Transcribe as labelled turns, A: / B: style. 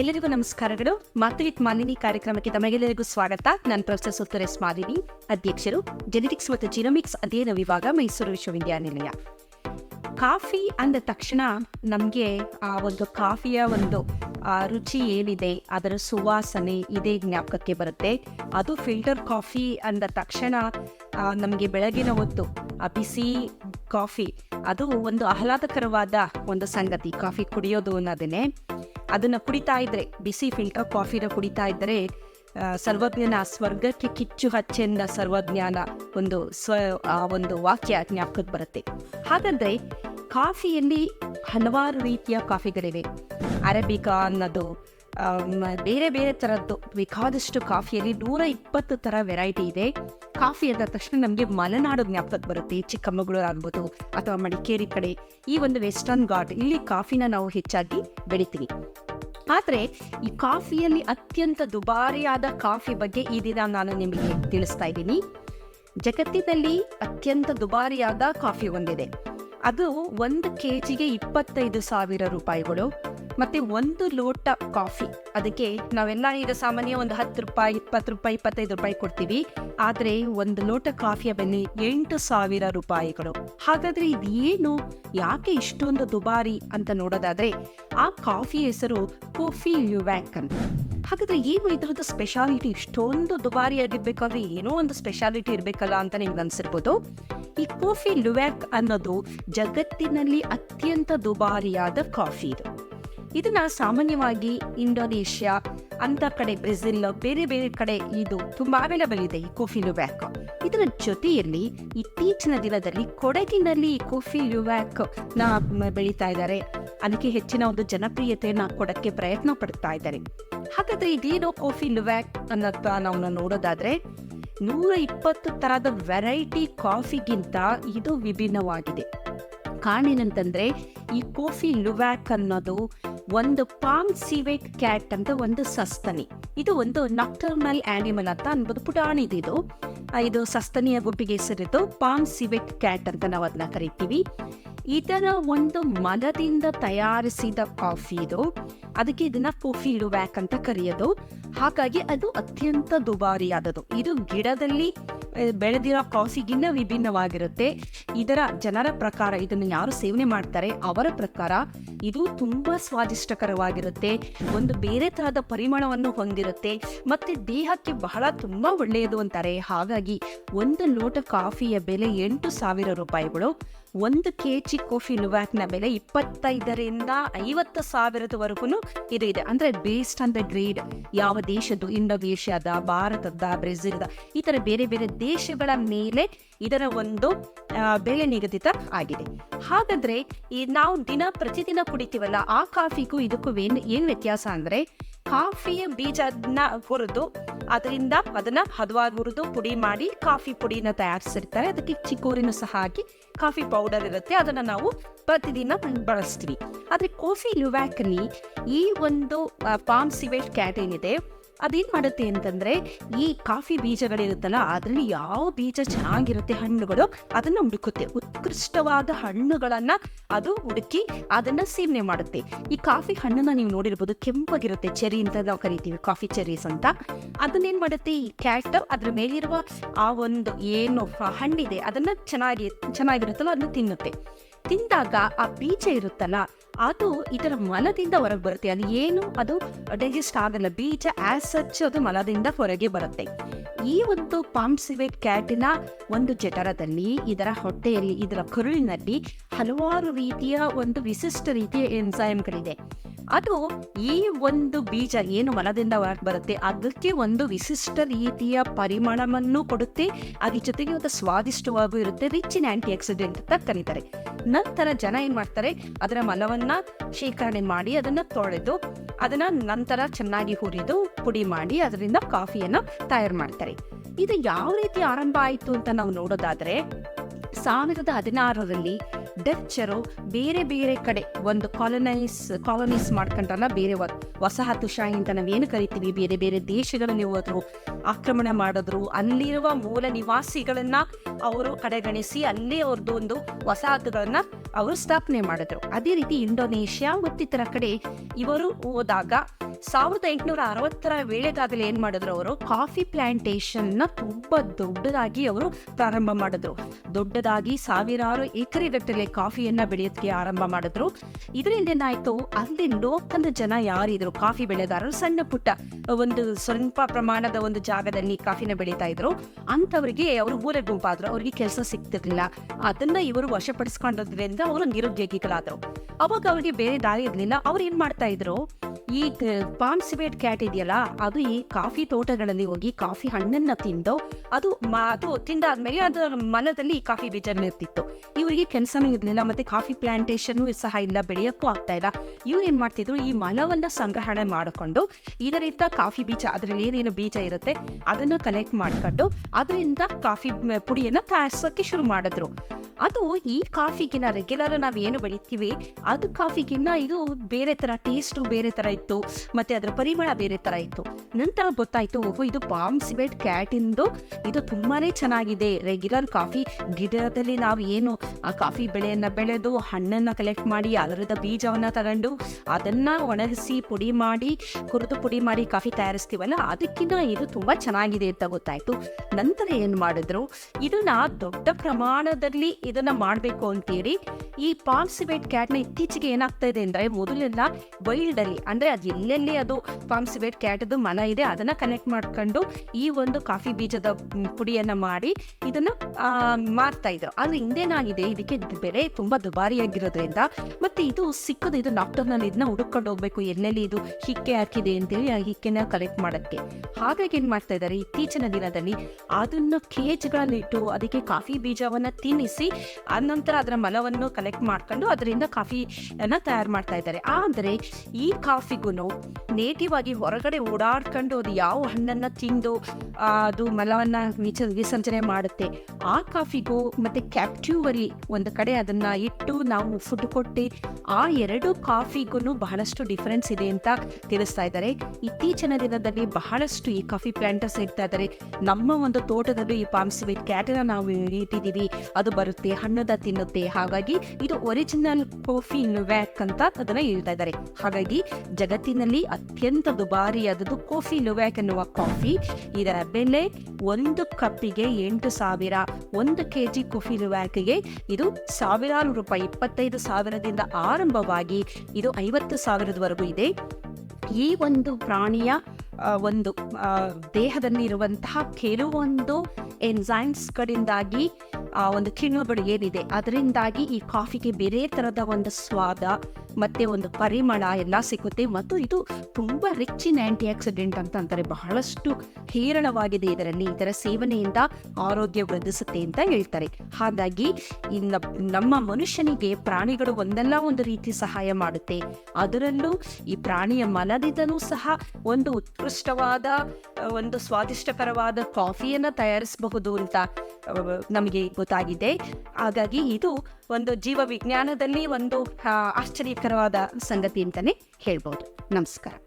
A: ಎಲ್ಲರಿಗೂ ನಮಸ್ಕಾರಗಳು. ಮಾತು ವಿತ್ ಮಾಲಿನಿ ಕಾರ್ಯಕ್ರಮಕ್ಕೆ ತಮಗೆಲ್ಲರಿಗೂ ಸ್ವಾಗತ. ನಾನು ಪ್ರೊಫೆಸರ್ ಸುತ್ತರೇಶ್ ಮಾಲಿನಿ. ಅಧ್ಯಕ್ಷರು ಜೆನೆಟಿಕ್ಸ್ ಮತ್ತು ಜಿನೋಮಿಕ್ಸ್ ಅಧ್ಯಯನ ವಿಭಾಗ, ಮೈಸೂರು ವಿಶ್ವವಿದ್ಯಾನಿಲಯ. ಕಾಫಿ ಅಂದ ತಕ್ಷಣ ನಮಗೆ ಆ ಒಂದು ಕಾಫಿಯ ಒಂದು ರುಚಿ ಏನಿದೆ, ಅದರ ಸುವಾಸನೆ ಇದೇ ಜ್ಞಾಪಕಕ್ಕೆ ಬರುತ್ತೆ. ಅದು ಫಿಲ್ಟರ್ ಕಾಫಿ ಅಂದ ತಕ್ಷಣ ನಮಗೆ ಬೆಳಗಿನ ಹೊತ್ತು ಬಿಸಿ ಕಾಫಿ, ಅದು ಒಂದು ಆಹ್ಲಾದಕರವಾದ ಒಂದು ಸಂಗತಿ. ಕಾಫಿ ಕುಡಿಯೋದು ಅನ್ನೋದೇನೆ. ಅದನ್ನು ಕುಡಿತಾ ಇದ್ದರೆ ಬಿಸಿ ಫಿಲ್ಟರ್ ಕಾಫಿನ ಕುಡಿತಾ ಇದ್ದರೆ ಸರ್ವಜ್ಞನ ಸ್ವರ್ಗಕ್ಕೆ ಕಿಚ್ಚು ಹಚ್ಚೆಂದ ಸರ್ವಜ್ಞಾನ ಒಂದು ಸ್ವ ಒಂದು ವಾಕ್ಯ ಜ್ಞಾಪಕಕ್ಕೆ ಬರುತ್ತೆ. ಹಾಗಾದ್ರೆ ಕಾಫಿಯಲ್ಲಿ ಹಲವಾರು ರೀತಿಯ ಕಾಫಿಗಳಿವೆ. ಅರೇಬಿಕಾ ಅನ್ನೋದು ಬೇರೆ ಬೇರೆ ಥರದ್ದು ಬೇಕಾದಷ್ಟು ಕಾಫಿಯಲ್ಲಿ ನೂರ ಇಪ್ಪತ್ತು ಥರ ವೆರೈಟಿ ಇದೆ. ಕಾಫಿ ಅಂದ ತಕ್ಷಣ ನಮಗೆ ಮಲೆನಾಡು ಜ್ಞಾಪಕಕ್ಕೆ ಬರುತ್ತೆ. ಚಿಕ್ಕಮಗಳೂರು ಆಗ್ಬೋದು ಅಥವಾ ಮಡಿಕೇರಿ ಕಡೆ. ಈ ಒಂದು ವೆಸ್ಟರ್ನ್ ಘಾಟ್ ಇಲ್ಲಿ ಕಾಫಿನ ನಾವು ಹೆಚ್ಚಾಗಿ ಬೆಳಿತೀವಿ. ಆದರೆ ಈ ಕಾಫಿಯಲ್ಲಿ ಅತ್ಯಂತ ದುಬಾರಿಯಾದ ಕಾಫಿ ಬಗ್ಗೆ ಈ ದಿನ ನಾನು ನಿಮಗೆ ತಿಳಿಸ್ತಾ ಇದ್ದೀನಿ. ಜಗತ್ತಿನಲ್ಲಿ ಅತ್ಯಂತ ದುಬಾರಿಯಾದ ಕಾಫಿ ಒಂದಿದೆ. ಅದು ಒಂದು ಕೆ ಜಿಗೆ ಇಪ್ಪತ್ತೈದು ಸಾವಿರ ರೂಪಾಯಿಗಳು. ಮತ್ತೆ ಒಂದು ಲೋಟ ಕಾಫಿ. ಅದಕ್ಕೆ ನಾವೆಲ್ಲ ಈಗ ಸಾಮಾನ್ಯ ಒಂದು ಹತ್ತು ರೂಪಾಯಿ, ಇಪ್ಪತ್ತು ರೂಪಾಯಿ, ಇಪ್ಪತ್ತೈದು ರೂಪಾಯಿ ಕೊಡ್ತೀವಿ. ಆದರೆ ಒಂದು ಲೋಟ ಕಾಫಿಯ ಬೆಲೆ ಎಂಟು ಸಾವಿರ ರೂಪಾಯಿಗಳು. ಹಾಗಾದ್ರೆ ಇದೇನು? ಯಾಕೆ ಇಷ್ಟೊಂದು ದುಬಾರಿ ಅಂತ ನೋಡೋದಾದ್ರೆ, ಆ ಕಾಫಿ ಹೆಸರು ಕಾಫಿ ಯುವ್ಯಾಕ್ ಅಂತ. ಹಾಗಾದ್ರೆ ಏನು ಇದರದ್ದು ಸ್ಪೆಷಾಲಿಟಿ ಇಷ್ಟೊಂದು ದುಬಾರಿ ಆಗಿರ್ಬೇಕಾದ್ರೆ ಏನೋ ಒಂದು ಸ್ಪೆಷಾಲಿಟಿ ಇರಬೇಕಲ್ಲ ಅಂತ ನಿಮ್ಗೆ ಅನ್ಸಿರ್ಬೋದು. ಈ ಕಾಫಿ ಲುವ್ಯಾಕ್ ಅನ್ನೋದು ಜಗತ್ತಿನಲ್ಲಿ ಅತ್ಯಂತ ದುಬಾರಿಯಾದ ಕಾಫಿ ಇದು. ಇದನ್ನ ಸಾಮಾನ್ಯವಾಗಿ ಇಂಡೋನೇಷ್ಯಾ, ಅಂತ ಕಡೆ ಬ್ರೆಜಿಲ್, ಬೇರೆ ಬೇರೆ ಕಡೆ ಇದು ತುಂಬಾ ಅವೈಲಬಲ್ ಇದೆ ಈ ಕಾಫಿ ಲುವ್ಯಾಕ್ ಇದರ ಜೊತೆಯಲ್ಲಿ ಇತ್ತೀಚಿನ ದಿನದಲ್ಲಿ ಕೊಡಗಿನಲ್ಲಿ ಈ ಕಾಫಿ ಲುವ್ಯಾಕ್ನ ಬೆಳೀತಾ ಇದ್ದಾರೆ. ಅದಕ್ಕೆ ಹೆಚ್ಚಿನ ಒಂದು ಜನಪ್ರಿಯತೆಯನ್ನ ಕೊಡಕ್ಕೆ ಪ್ರಯತ್ನ ಪಡ್ತಾ ಇದ್ದಾರೆ. ಹಾಗಾದ್ರೆ ಇದೇನೋ ಕಾಫಿ ಲುವ್ಯಾಕ್ ಅನ್ನತ್ತ ನಾವು ನೋಡೋದಾದ್ರೆ ನೂರ ಇಪ್ಪತ್ತು ತರಹದ ವೆರೈಟಿ ಕಾಫಿಗಿಂತ ಇದು ವಿಭಿನ್ನವಾಗಿದೆ. ಕಾರಣ ಏನಂತಂದ್ರೆ, ಈ ಕಾಫಿ ಲುವ್ಯಾಕ್ ಅನ್ನೋದು ಒಂದು ಪಾಮ್ ಸಿವೆಟ್ ಕ್ಯಾಟ್ ಅಂತ ಒಂದು ಸಸ್ತನಿ. ಇದು ಒಂದು ನಕ್ಟರ್ನಲ್ ಆನಿಮಲ್ ಅಂತ ಅನ್ಬೋದು ಪುಟಾಣಿದು ಇದು ಸಸ್ತನಿಯ ಗುಂಪಿಗೆ ಹೆಸರಿದ್ದು ಪಾಮ್ ಸಿವೆಟ್ ಕ್ಯಾಟ್ ಅಂತ ನಾವು ಅದನ್ನ ಕರಿತೀವಿ. ಇದರ ಒಂದು ಮಲದಿಂದ ತಯಾರಿಸಿದ ಕಾಫಿ ಇದು. ಅದಕ್ಕೆ ಇದನ್ನ ಕಾಫಿ ವ್ಯಾಕ್ ಅಂತ ಕರೆಯೋದು. ಹಾಗಾಗಿ ಅದು ಅತ್ಯಂತ ದುಬಾರಿಯಾದದು ಇದು ಗಿಡದಲ್ಲಿ ಬೆಳೆದಿರೋ ಕಾಫಿಗಿನ್ನ ವಿಭಿನ್ನವಾಗಿರುತ್ತೆ. ಇದರ ಜನರ ಪ್ರಕಾರ ಇದನ್ನು ಯಾರು ಸೇವನೆ ಮಾಡ್ತಾರೆ, ಅವರ ಪ್ರಕಾರ ಇದು ತುಂಬಾ ಸ್ವಾದಿಷ್ಟಕರವಾಗಿರುತ್ತೆ. ಒಂದು ಬೇರೆ ತರಹದ ಪರಿಮಳವನ್ನು ಹೊಂದಿರುತ್ತೆ. ಮತ್ತೆ ದೇಹಕ್ಕೆ ಬಹಳ ತುಂಬಾ ಒಳ್ಳೆಯದು ಅಂತಾರೆ. ಹಾಗಾಗಿ ಒಂದು ಲೋಟ ಕಾಫಿಯ ಬೆಲೆ ಎಂಟು ಸಾವಿರ ರೂಪಾಯಿಗಳು, ಒಂದು ಕೆ ಜಿ ಕಾಫಿ ಲುವ್ಯಾಕ್ನ ಬೆಲೆ ಇಪ್ಪತ್ತೈದರಿಂದ ಐವತ್ತು ಸಾವಿರದವರೆಗೂ ಇದು ಇದೆ. ಅಂದ್ರೆ ಬೇಸ್ಡ್ ಆನ್ ದ ಗ್ರೇಡ್. ಯಾವ ದೇಶದ್ದು, ಇಂಡೋನೇಷ್ಯಾದ ಭಾರತದ ಬ್ರೆಜಿಲ್ದ, ಈ ಥರ ಬೇರೆ ಬೇರೆ ದೇಶಗಳ ಮೇಲೆ ಇದರ ಒಂದು ಬೆಲೆ ನಿಗದಿತ ಆಗಿದೆ. ಹಾಗಾದ್ರೆ ಈ ನಾವು ದಿನ ಪ್ರತಿದಿನ ಕುಡಿತೀವಲ್ಲ, ಆ ಕಾಫಿಗೂ ಇದಕ್ಕೂ ಏನು ಏನು ವ್ಯತ್ಯಾಸ ಅಂದ್ರೆ ಕಾಫಿಯ ಬೀಜನ ಹುರಿದು, ಅದರಿಂದ ಅದನ್ನ ಹದವಾಗಿ ಹುರಿದು ಪುಡಿ ಮಾಡಿ ಕಾಫಿ ಪುಡಿನ ತಯಾರಿಸಿರ್ತಾರೆ. ಅದಕ್ಕೆ ಚಿಕ್ಕೂರಿನ ಸಹ ಹಾಕಿ ಕಾಫಿ ಪೌಡರ್ ಇರುತ್ತೆ. ಅದನ್ನ ನಾವು ಪ್ರತಿದಿನ ಬಳಸ್ತೀವಿ. ಆದ್ರೆ, ಕಾಫಿ ಲುವ್ಯಾಕಲ್ಲಿ ಈ ಒಂದು ಪಾಮ್ ಸಿವೆಟ್ ಕ್ಯಾಟ್ ಏನಿದೆ ಅದೇನ್ ಮಾಡುತ್ತೆ ಅಂತಂದ್ರೆ ಈ ಕಾಫಿ ಬೀಜಗಳಿರುತ್ತಲ್ಲ, ಅದರಲ್ಲಿ ಯಾವ ಬೀಜ ಚೆನ್ನಾಗಿರುತ್ತೆ ಹಣ್ಣುಗಳು, ಅದನ್ನ ಹುಡುಕುತ್ತೆ. ಉತ್ಕೃಷ್ಟವಾದ ಹಣ್ಣುಗಳನ್ನ ಅದು ಹುಡುಕಿ ಅದನ್ನ ಸೇವನೆ ಮಾಡುತ್ತೆ. ಈ ಕಾಫಿ ಹಣ್ಣನ್ನ ನೀವು ನೋಡಿರ್ಬೋದು, ಕೆಂಪಾಗಿರುತ್ತೆ ಚೆರಿ ಅಂತ ನಾವು ಕರಿತೀವಿ, ಕಾಫಿ ಚೆರೀಸ್ ಅಂತ. ಅದನ್ನೇನ್ ಮಾಡುತ್ತೆ, ಈ ಕ್ಯಾಟ್ ಅದ್ರ ಮೇಲಿರುವ ಆ ಒಂದು ಏನು ಹಣ್ಣಿದೆ, ಅದನ್ನ ಚೆನ್ನಾಗಿ ಚೆನ್ನಾಗಿರುತ್ತಲ್ಲ, ಅದನ್ನ ತಿನ್ನುತ್ತೆ. ತಿಂದಾಗ ಆ ಬೀಜ ಇರುತ್ತಲ್ಲ, ಅದು ಇದರ ಮಲದಿಂದ ಹೊರಗೆ ಬರುತ್ತೆ. ಅದು ಏನು, ಅದು ಡೈಜೆಸ್ಟ್ ಆಗಲ್ಲ. ಬೀಜ ಆಸ್ ಸಚ್ ಅದು ಮಲದಿಂದ ಹೊರಗೆ ಬರುತ್ತೆ. ಈ ಒಂದು ಪಾಂಪ್ಸಿವೇಟ್ ಕ್ಯಾಟಿನ ಒಂದು ಜಠರದಲ್ಲಿ, ಇದರ ಹೊಟ್ಟೆಯಲ್ಲಿ, ಇದರ ಕರುಳಿನಲ್ಲಿ ಹಲವಾರು ರೀತಿಯ ಒಂದು ವಿಶಿಷ್ಟ ರೀತಿಯ ಎಂಜೈಮ್ಗಳಿದೆ ಅದು ಈ ಒಂದು ಬೀಜ ಏನು ಮಲದಿಂದ ಹೊರಗೆ ಬರುತ್ತೆ, ಅದಕ್ಕೆ ಒಂದು ವಿಶಿಷ್ಟ ರೀತಿಯ ಪರಿಮಳವನ್ನು ಕೊಡುತ್ತೆ. ಅದ್ರ ಜೊತೆಗೆ ಒಂದು ಸ್ವಾದಿಷ್ಟವಾಗೂ ಇರುತ್ತೆ ರಿಚ್ ಆಂಟಿ ಆಕ್ಸಿಡೆಂಟ್ ಅಂತ ಕರೀತಾರೆ. ನಂತರ ಜನ ಏನ್ ಮಾಡ್ತಾರೆ, ಅದರ ಮಲವನ್ನ ಶೇಖರಣೆ ಮಾಡಿ ಅದನ್ನ ತೊಳೆದು, ಅದನ್ನ ನಂತರ ಚೆನ್ನಾಗಿ ಹುರಿದು ಪುಡಿ ಮಾಡಿ ಅದರಿಂದ ಕಾಫಿಯನ್ನು ತಯಾರು ಮಾಡ್ತಾರೆ. ಇದು ಯಾವ ರೀತಿ ಆರಂಭ ಆಯಿತು ಅಂತ ನಾವು ನೋಡೋದಾದ್ರೆ, ಸಾವಿರದ ಹದಿನಾರರಲ್ಲಿ ಡಚ್ಚರು ಬೇರೆ ಬೇರೆ ಕಡೆ ಒಂದು ಕಾಲನೈಸ್ ಕಾಲನೈಸ್ ಮಾಡ್ಕೊಂಡ್ರಲ್ಲ, ಬೇರೆ ವಸಾಹತು ವಸಾಹತುಶಾಹಿ ಅಂತ ನಾವೇನು ಕರಿತೀವಿ? ಬೇರೆ ಬೇರೆ ದೇಶಗಳಲ್ಲಿ ಹೋದ್ರು, ಆಕ್ರಮಣ ಮಾಡಿದ್ರು, ಅಲ್ಲಿರುವ ಮೂಲ ನಿವಾಸಿಗಳನ್ನ ಅವರು ಕಡೆಗಣಿಸಿ ಅಲ್ಲೇ ಅವ್ರದ್ದು ಒಂದು ವಸಾಹತುಗಳನ್ನ ಅವರು ಸ್ಥಾಪನೆ ಮಾಡಿದ್ರು. ಅದೇ ರೀತಿ ಇಂಡೋನೇಷ್ಯಾ ಮತ್ತಿತರ ಕಡೆ ಇವರು ಹೋದಾಗ ಸಾವಿರದ ಎಂಟುನೂರ ಅರವತ್ತರ ವೇಳೆಗಾಗಲೇ ಏನ್ ಮಾಡಿದ್ರು ಅವರು? ಕಾಫಿ ಪ್ಲಾಂಟೇಶನ್ನ ತುಂಬಾ ದೊಡ್ಡದಾಗಿ ಅವರು ಪ್ರಾರಂಭ ಮಾಡಿದ್ರು. ದೊಡ್ಡದಾಗಿ ಸಾವಿರಾರು ಎಕರೆ ಗಟ್ಟಲೆ ಕಾಫಿಯನ್ನ ಬೆಳೆಯೋದಕ್ಕೆ ಆರಂಭ ಮಾಡಿದ್ರು. ಇದರಿಂದ ಏನಾಯ್ತು? ಅಲ್ಲಿ ಲೋಕದ ಜನ ಯಾರಿದ್ರು? ಕಾಫಿ ಬೆಳೆದಾರರು ಸಣ್ಣ ಪುಟ್ಟ. ಒಂದು ಸ್ವಲ್ಪ ಪ್ರಮಾಣದ ಒಂದು ಜಾಗದಲ್ಲಿ ಕಾಫಿನ ಬೆಳೀತಾ ಇದ್ರು. ಅಂತವರಿಗೆ ಅವರು ಊರ ಗುಂಪಾದ್ರು. ಅವರಿಗೆ ಕೆಲಸ ಸಿಗ್ತಿರ್ಲಿಲ್ಲ. ಅದನ್ನ ಇವರು ವಶಪಡಿಸ್ಕೊಂಡ್ರಿಂದ ಅವರು ನಿರುದ್ಯೋಗಿಗಳಾದ್ರು. ಅವಾಗ ಅವರಿಗೆ ಬೇರೆ ದಾರಿ ಇರ್ಲಿಲ್ಲ. ಅವ್ರು ಏನ್ ಮಾಡ್ತಾ ಇದ್ರು? ಈ ಪಾಮ್ ಸಿಬೇಟ್ ಕ್ಯಾಟ್ ಇದೆಯಲ್ಲ, ಅದು ಈ ಕಾಫಿ ತೋಟಗಳಲ್ಲಿ ಹೋಗಿ ಕಾಫಿ ಹಣ್ಣನ್ನ ತಿಂದು ಅದು ಅದು ತಿಂದಾದ್ಮೇಲೆ ಅದರ ಮನದಲ್ಲಿ ಕಾಫಿ ಬೀಜ ಇರ್ತಿತ್ತು. ಇವರಿಗೆ ಕೆಲಸನೂ ಇರಲಿಲ್ಲ, ಮತ್ತೆ ಕಾಫಿ ಪ್ಲಾಂಟೇಶನ್ ಸಹ ಇಲ್ಲ, ಬೆಳೆಯಕ್ಕೂ ಆಗ್ತಾ ಇಲ್ಲ. ಇವ್ರು ಏನ್ ಮಾಡ್ತಿದ್ರು, ಈ ಮಲವನ್ನ ಸಂಗ್ರಹಣೆ ಮಾಡಿಕೊಂಡು ಇದರಿಂದ ಕಾಫಿ ಬೀಜ, ಅದ್ರಲ್ಲಿ ಏನೇನು ಬೀಜ ಇರುತ್ತೆ ಅದನ್ನು ಕಲೆಕ್ಟ್ ಮಾಡ್ಕೊಂಡು, ಅದರಿಂದ ಕಾಫಿ ಪುಡಿಯನ್ನ ತಯಾರಿಸೋಕೆ ಶುರು ಮಾಡಿದ್ರು. ಅದು ಈ ಕಾಫಿಗಿನ ರೆಗ್ಯುಲರ್ ನಾವು ಏನು ಬೆಳಿತೀವಿ, ಅದು ಕಾಫಿಗಿನ್ನ ಇದು ಬೇರೆ ತರ ಟೇಸ್ಟು ಬೇರೆ ತರ ಇತ್ತು, ಮತ್ತೆ ಅದರ ಪರಿಮಳ ಬೇರೆ ತರ ಇತ್ತು. ನಂತರ ಗೊತ್ತಾಯ್ತು, ಓಹೋ, ಇದು ಪಾಮ್ ಕ್ಯಾಟ್ ಕ್ಯಾಟಿಂದು ಇದು ತುಂಬಾನೇ ಚೆನ್ನಾಗಿದೆ. ರೆಗ್ಯುಲರ್ ಕಾಫಿ, ಗಿಡದಲ್ಲಿ ನಾವು ಏನು ಆ ಕಾಫಿ ಬೆಳೆಯನ್ನ ಬೆಳೆದು, ಹಣ್ಣನ್ನ ಕಲೆಕ್ಟ್ ಮಾಡಿ, ಅದರದ ಬೀಜವನ್ನ ತಗೊಂಡು, ಅದನ್ನ ಒಣಗಿಸಿ ಪುಡಿ ಮಾಡಿ ಹುರಿದು ಪುಡಿ ಮಾಡಿ ಕಾಫಿ ತಯಾರಿಸ್ತೀವಲ್ಲ ಅದಕ್ಕಿಂತ ಇದು ತುಂಬಾ ಚೆನ್ನಾಗಿದೆ ಅಂತ ಗೊತ್ತಾಯ್ತು. ನಂತರ ಏನ್ ಮಾಡಿದ್ರು, ಇದನ್ನ ದೊಡ್ಡ ಪ್ರಮಾಣದಲ್ಲಿ ಇದನ್ನ ಮಾಡಬೇಕು ಅಂತೇಳಿ ಈ ಪಾಮ್ಸಿಬೇಟ್ ಕ್ಯಾಟ್ನ ಇತ್ತೀಚೆಗೆ ಏನಾಗ್ತಾ ಇದೆ ಅಂದ್ರೆ ಮೊದಲೆಲ್ಲ ವೈಲ್ಡ್ ಅಲ್ಲಿ, ಅಂದ್ರೆ ಅದು ಎಲ್ಲೆಲ್ಲಿ ಅದು ಪಾಮ್ಸಿಬೇಟ್ ಕ್ಯಾಟ್ದು ಮನ ಇದೆ ಅದನ್ನ ಕನೆಕ್ಟ್ ಮಾಡ್ಕೊಂಡು ಈ ಒಂದು ಕಾಫಿ ಬೀಜದ ಪುಡಿಯನ್ನು ಮಾಡಿ ಇದನ್ನ ಮಾರ್ತಾ ಇದ್ರು ಆದ್ರೆ ಹಿಂದೇನಾಗಿದೆ? ಇದಕ್ಕೆ ಬೆಲೆ ತುಂಬಾ ದುಬಾರಿಯಾಗಿರೋದ್ರಿಂದ ಮತ್ತೆ ಇದು ಸಿಕ್ಕದು ಇದು ನಲ್ಲಿ ಇದನ್ನ ಹುಡುಕೊಂಡು ಹೋಗ್ಬೇಕು. ಎಲ್ಲೆಲ್ಲಿ ಇದು ಹಿಕ್ಕೆ ಹಾಕಿದೆ ಅಂತೇಳಿ ಆ ಹಿಕ್ಕೆನ ಕಲೆಕ್ಟ್ ಮಾಡಕ್ಕೆ. ಹಾಗಾಗಿ ಏನ್ ಮಾಡ್ತಾ ಇದ್ದಾರೆ ಇತ್ತೀಚಿನ ದಿನದಲ್ಲಿ ಅದನ್ನು ಕೇಜ್ಗಳನ್ನಿಟ್ಟು ಅದಕ್ಕೆ ಕಾಫಿ ಬೀಜವನ್ನ ತಿನ್ನಿಸಿ ಆನಂತರ ಅದರ ಮಲವನ್ನು ಕಲೆಕ್ಟ್ ಮಾಡ್ಕೊಂಡು ಅದರಿಂದ ಕಾಫಿಯನ್ನ ತಯಾರು ಮಾಡ್ತಾ ಇದ್ದಾರೆ. ಆದರೆ ಈ ಕಾಫಿಗೂ ನೇಟಿವ್ ಆಗಿ ಹೊರಗಡೆ ಓಡಾಡ್ಕೊಂಡು ಅದು ಯಾವ ಹಣ್ಣನ್ನ ತಿಂದು ಅದು ಮಲವನ್ನ ವಿಚ, ವಿಸರ್ಜನೆ ಮಾಡುತ್ತೆ, ಆ ಕಾಫಿಗೂ ಮತ್ತೆ ಕ್ಯಾಪ್ಟ್ಯೂವರಿ ಒಂದು ಕಡೆ ಅದನ್ನ ಇಟ್ಟು ನಾವು ಫುಡ್ ಕೊಟ್ಟು ಆ ಎರಡು ಕಾಫಿಗೂ ಬಹಳಷ್ಟು ಡಿಫರೆನ್ಸ್ ಇದೆ ಅಂತ ತಿಳಿಸ್ತಾ ಇದ್ದಾರೆ. ಇತ್ತೀಚಿನ ದಿನದಲ್ಲಿ ಬಹಳಷ್ಟು ಈ ಕಾಫಿ ಪ್ಲಾಂಟರ್ಸ್ ಇಡ್ತಾ ಇದ್ದಾರೆ. ನಮ್ಮ ಒಂದು ತೋಟದಲ್ಲಿ ಈ ಪಾಮ್ಸಿಬೇಟ್ ಕ್ಯಾಟನ ನಾವು ಇಟ್ಟಿದ್ದೀವಿ. ಅದು ಬರುತ್ತೆ? ಹಣ್ಣದ ತಿನ್ನುತ್ತೆ. ಹಾಗಾಗಿ ಇದು ಒರಿಜಿನಲ್ ಕಾಫಿ ಲುವ್ಯಾಕ್ ಅಂತ ಅದನ್ನ ಹೇಳ್ತಾ ಇದ್ದಾರೆ. ಹಾಗಾಗಿ ಜಗತ್ತಿನಲ್ಲಿ ಅತ್ಯಂತ ದುಬಾರಿಯಾದದ್ದು ಕಾಫಿ ಲುವ್ಯಾಕ್ ಎನ್ನುವ ಕಾಫಿ ಇದರ ಬೆಲೆ ಒಂದು ಕಪ್ಪಿಗೆ ಎಂಟು ಸಾವಿರ. ಒಂದು ಕೆ ಜಿ ಕಾಫಿ ಲುವ್ಯಾಕ್ಗೆ ಇದು ಸಾವಿರಾರು ರೂಪಾಯಿ, ಇಪ್ಪತ್ತೈದು ಸಾವಿರದಿಂದ ಆರಂಭವಾಗಿ ಇದು ಐವತ್ತು ಸಾವಿರದವರೆಗೂ ಇದೆ. ಈ ಒಂದು ಪ್ರಾಣಿಯ ಒಂದು ದೇಹದಲ್ಲಿ ಇರುವಂತಹ ಕೆಲವೊಂದು ಎಂಜೈಮ್ಸ್ಗಳಿಂದಾಗಿ ಆ ಒಂದು ಕಿಣ್ವಗಳು ಏನಿದೆ. ಅದರಿಂದಾಗಿ ಈ ಕಾಫಿಗೆ ಬೇರೆ ತರದ ಒಂದು ಸ್ವಾದ ಮತ್ತೆ ಒಂದು ಪರಿಮಳ ಎಲ್ಲ ಸಿಗುತ್ತೆ ಮತ್ತು ಇದು ತುಂಬಾ ರಿಚ್ ಇನ್ ಆಂಟಿ ಆಕ್ಸಿಡೆಂಟ್ ಅಂತ ಅಂತಾರೆ. ಬಹಳಷ್ಟು ಹೇರಳವಾಗಿದೆ ಇದರಲ್ಲಿ. ಇದರ ಸೇವನೆಯಿಂದ ಆರೋಗ್ಯ ವೃದ್ಧಿಸುತ್ತೆ ಅಂತ ಹೇಳ್ತಾರೆ. ಹಾಗಾಗಿ ನಮ್ಮ ಮನುಷ್ಯನಿಗೆ ಪ್ರಾಣಿಗಳು ಒಂದಲ್ಲ ಒಂದು ರೀತಿ ಸಹಾಯ ಮಾಡುತ್ತೆ. ಅದರಲ್ಲೂ ಈ ಪ್ರಾಣಿಯ ಮಲದಿಂದನೂ ಸಹ ಒಂದು ಉತ್ಕೃಷ್ಟವಾದ ಒಂದು ಸ್ವಾದಿಷ್ಟಕರವಾದ ಕಾಫಿಯನ್ನು ತಯಾರಿಸಬಹುದು ಅಂತ ನಮಗೆ ಗೊತ್ತಾಗಿದೆ. ಹಾಗಾಗಿ ಇದು ಒಂದು ಜೀವ ವಿಜ್ಞಾನದಲ್ಲಿ ಒಂದು ಆ, ಆಶ್ಚರ್ಯಕರವಾದ ಸಂಗತಿ ಅಂತಾನೆ ಹೇಳ್ಬೋದು. ನಮಸ್ಕಾರ.